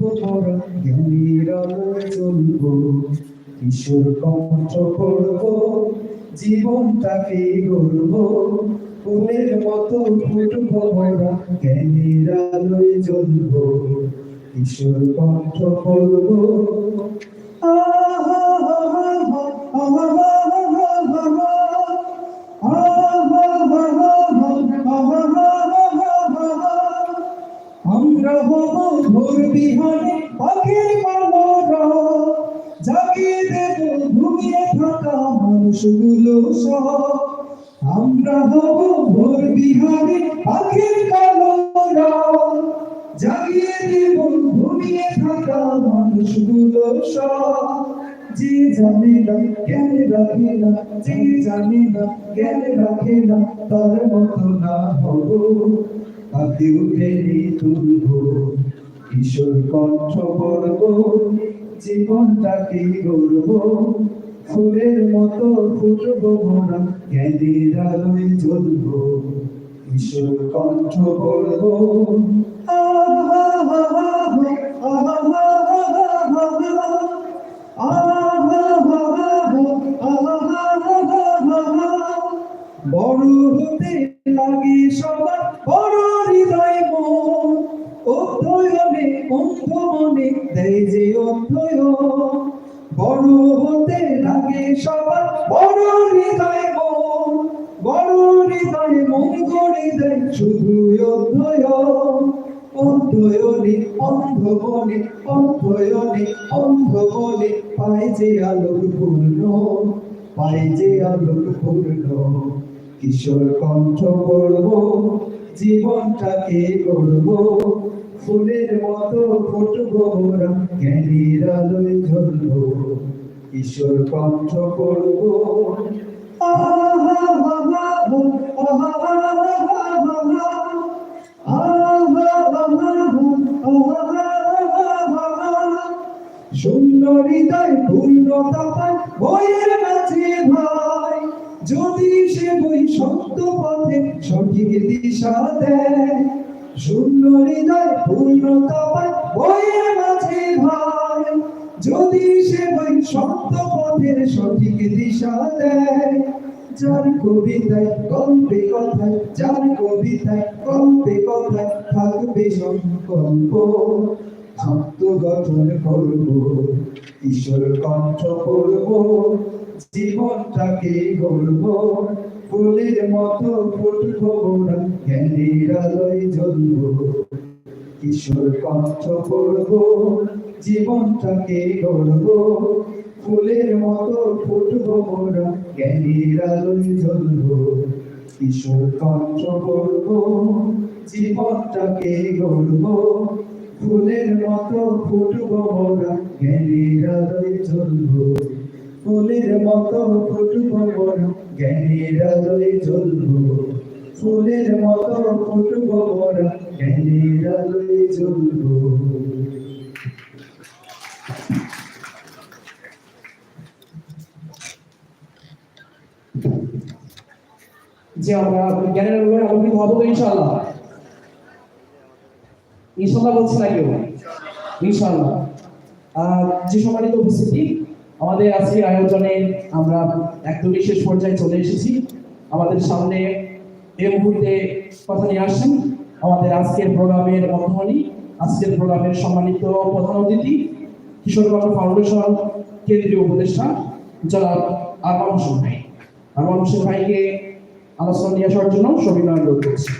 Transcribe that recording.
মোরা জ্ঞানীর আলোয় চলব, কিশোর কণ্ঠ করব, জীবনটাকে গড়ব ফুলের মতো ফুটব মোরা জ্ঞানের আলোয় জ্বলব, কিশোর কণ্ঠ করব। আহা! মানুষগুলো সহ আমরা হব ভোর বিহানে পাখির পালরা জাগিয়ে দেব ঘুমিয়ে থাকা মানুষগুলো সব যে জানে না, জ্ঞান রাখে না, যে জানে না, জ্ঞান রাখে না, তার মতো না হব। হাতে উঠে তুলব, কিশোর কণ্ঠ করব জীবনটাকে গড়ব। ফুলের মতো ফুটব মোরা জ্ঞানের আলোয় জ্বলব কিশোর কণ্ঠ আহা বড় হতে লাগে সবার বড় হৃদয় মন অধ্যয়নে অন্ধ মনে দেয় যে অধ্যয়ন বড় হতে লাগে সবার, বড় হৃদয় মন, বড় হৃদয় মন গড়ে দেয় শুধু অধ্যয়ন অধ্যয়নে অন্ধ মনে অধ্যয়নে অন্ধ মনে পায় যে আলোর পূর্ণ, পায় যে আলোর পূর্ণ। কিশোর কণ্ঠ করব জীবনটাকে গড়ব ফুলের মতো ফুটব। মোরা জ্ঞানীর আলোয় জ্বলব কিশোর কণ্ঠ করব। যদি সে বই সত্য পথে সঠিক দিশা দেয় শূন্য হৃদয় পূর্ণতা পায় যদি সে বই সত্য পথের সঠিক দিশা দেয়, যার কবিতায় গল্পে কথায়, যার কবিতায় গল্পে কথায় থাকবে সংকল্প আত্মগঠন করব, ঈশ্বর কণ্ঠ করব জীবনটাকে গড়ব ফুলের মতো ফুটব মোরা জ্ঞানের আলোয় জ্বলব। ঈশ্বর কণ্ঠ করব, জীবনটাকে গড়ব। ফুলের মতো ফুটব মোরা জ্ঞানীর আলোয় জ্বলব। ঈশ্বর কণ্ঠ করব, জীবনটাকে গড়ব। ফুলের মতো ফুটব মোরা জ্ঞানীর আলোয় জ্বলব। ফুলের মতো ফুটব মোরা জ্ঞানীর আলোয় জ্বলব। ফুলের মতো ফুটব মোরা জ্ঞানীর আলোয় জ্বলব। যে আমরা জ্ঞানের আলোয় আলোকিত হব ইনশাআল্লাহ? ইনশাআল্লাহ বলছে না কেউ। ইনশাআল্লাহ। যে সম্মানিত উপস্থিতি আমাদের আজকের আয়োজনে আমরা একদমই বিশেষ পর্যায়ে চলে এসেছি। আমাদের সামনে এই মুহূর্তে কথা নিয়ে আসছেন আমাদের আজকের প্রোগ্রামের মধ্যমণি আজকের প্রোগ্রামের সম্মানিত প্রধান অতিথি কিশোরগঞ্জ ফাউন্ডেশন কেন্দ্রীয় উপদেষ্টা জনাব আরমান হোসেন ভাই। আরমান হোসেন ভাইকে আলোচনা নিয়ে আসার জন্য সবিনয় অনুরোধ করছি।